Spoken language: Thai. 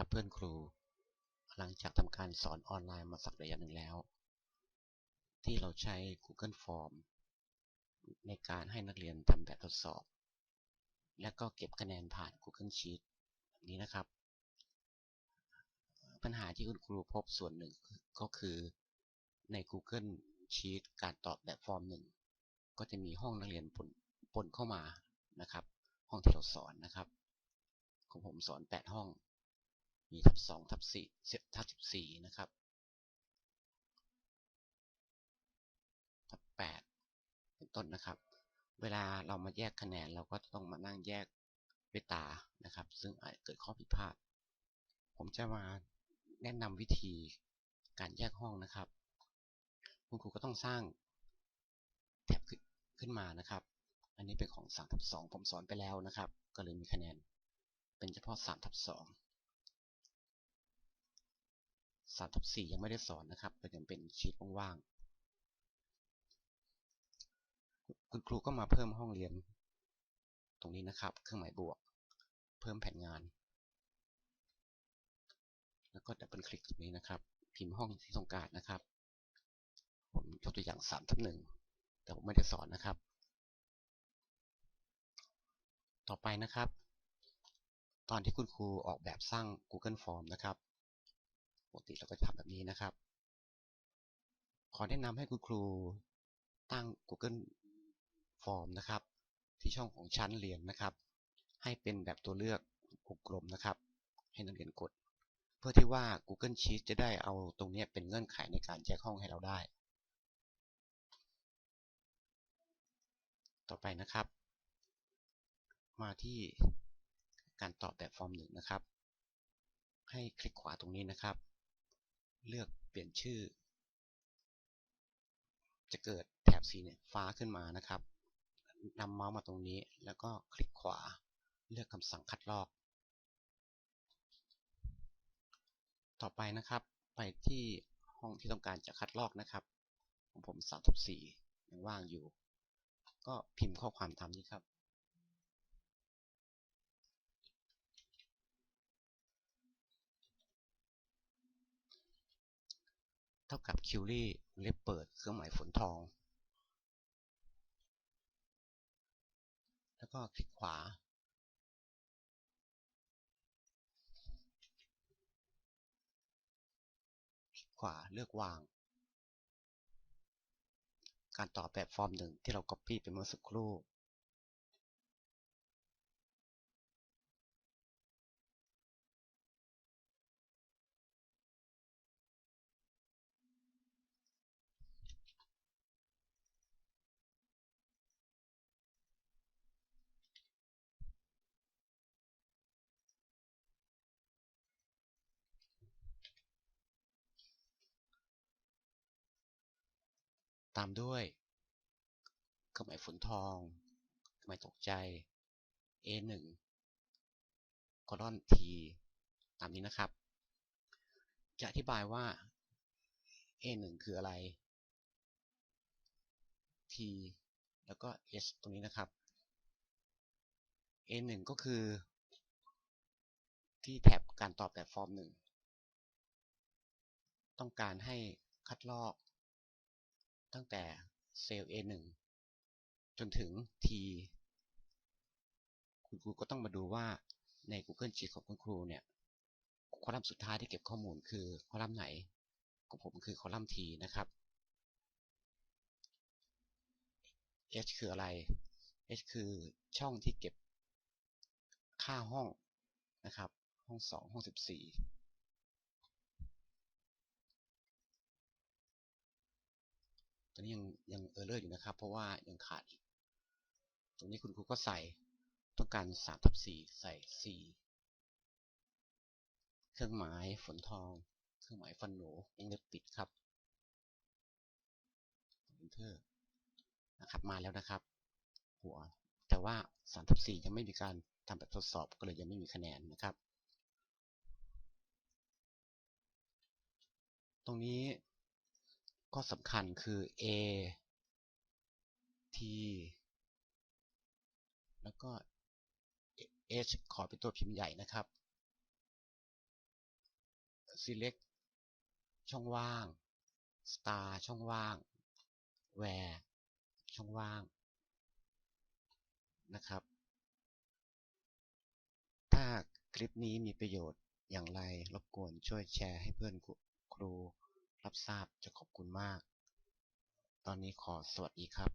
ครับเพื่อนครู หลังจากทำการสอนออนไลน์มาสักระยะหนึ่งแล้ว ที่เราใช้ Google Form ในการให้นักเรียนทำแบบทดสอบ และก็เก็บคะแนนผ่าน Google Sheet แบบนี้นะครับ ปัญหาที่คุณครูพบส่วนหนึ่งก็คือใน Google Sheet การตอบแบบฟอร์มหนึ่งก็จะมีห้องนักเรียนปนปนเข้ามานะครับ ห้องที่เราสอนนะครับ ของผมสอน 8 ห้อง มีทับ2ทับ4ทับ14นะครับ ทับ8เป็นต้นนะครับ เวลาเรามาแยกคะแนนเราก็ต้องมานั่งแยกด้วยตานะครับ ซึ่งอาจเกิดข้อผิดพลาด ผมจะมาแนะนำวิธีการแยกห้องนะครับ คุณครูก็ต้องสร้างแท็บขึ้นมานะครับ อันนี้เป็นของ3ทับ2ผมสอนไปแล้วนะครับ ก็เลยมีคะแนนเป็นเฉพาะ3ทับ2 3ทับ4ยังไม่ได้สอนนะครับก็ยังเป็นชีตว่างๆคุณครูก็มาเพิ่มห้องเรียน ตรงนี้นะครับ เครื่องหมายบวก เพิ่มแผนงาน แล้วก็ดับเบิลคลิกตรงนี้นะครับ พิมพ์ห้องที่ต้องการนะครับ ผมยกตัวอย่าง3ทับ1แต่ผมไม่ได้สอนนะครับ ต่อไปนะครับ ตอนที่คุณครูออกแบบสร้าง Google Form นะครับ กติเราก็จะทำแบบนี้นะครับ ขอแนะนำให้คุณครูตั้ง Google Form นะครับ ที่ช่องของชั้นเรียนนะครับ ให้เป็นแบบตัวเลือกกลมนะครับ ให้นักเรียนกด เพื่อที่ว่า Google Sheet จะได้เอาตรงนี้เป็นเงื่อนไขในการแยกห้องให้เราได้ ต่อไปนะครับ มาที่การตอบแบบฟอร์มหนึ่งนะครับ ให้คลิกขวาตรงนี้นะครับ เลือกเปลี่ยนชื่อ จะเกิดแถบสีเนี่ยฟ้าขึ้นมานะครับนำเมาส์มาตรงนี้ แล้วก็คลิกขวาเลือกคำสั่งคัดลอก ต่อไปนะครับ ไปที่ห้องที่ต้องการจะคัดลอกนะครับ ของผม3ทับ4ยังว่างอยู่ ก็พิมพ์ข้อความตามนี้ครับ ท่ากับคิวรี่เล็บเปิดเครื่องหมายฝนทอง แล้วก็คลิกขวา คลิกขวาเลือกวาง การตอบแบบฟอร์มหนึ่งที่เรา Copy ไปเมื่อสักครู่ ตามด้วยเครื่องหมายฝนทองเครื่องหมายตกใจ A1 คอลอน T ตามนี้นะครับ จะอธิบายว่า A1 คืออะไร T แล้วก็ S ตรงนี้นะครับ A1 ก็คือ ที่แท็บการตอบแบบฟอร์มหนึ่งต้องการให้คัดลอก ตั้งแต่เซลล์ A1 จนถึง T คุณครูก็ต้องมาดูว่าใน Google Sheet ของคุณครูเนี่ยคอลัมน์สุดท้ายที่เก็บข้อมูลคือคอลัมน์ไหนของผมคือคอลัมน์ T นะครับ H คืออะไร H คือช่องที่เก็บค่าห้องนะครับ ห้อง 2 ห้อง 14 ตอนนี้ยังยังเออร์เลอร์อยู่นะครับ เพราะว่ายังขาดอีก ตรงนี้คุณครูก็ใส่ต้องการ3ทับ4ใส่4เครื่องหมายฝนทอง เครื่องหมายฟันหนูยังเล็บปิดครับ Enter นะครับมาแล้วนะครับ หัว แต่ว่า3ทับ4ยังไม่มีการทำแบบทดสอบก็เลยยังไม่มีคะแนนนะครับ ตรงนี้ ก็สำคัญคือ A T แล้วก็ H ขอเป็นตัวพิมพ์ใหญ่นะครับ select ช่องว่าง star ช่องว่าง where ช่องว่างนะครับ ถ้าคลิปนี้มีประโยชน์อย่างไรรบกวนช่วยแชร์ให้เพื่อนครู รับทราบจะขอบคุณมาก ตอนนี้ขอสวัสดีครับ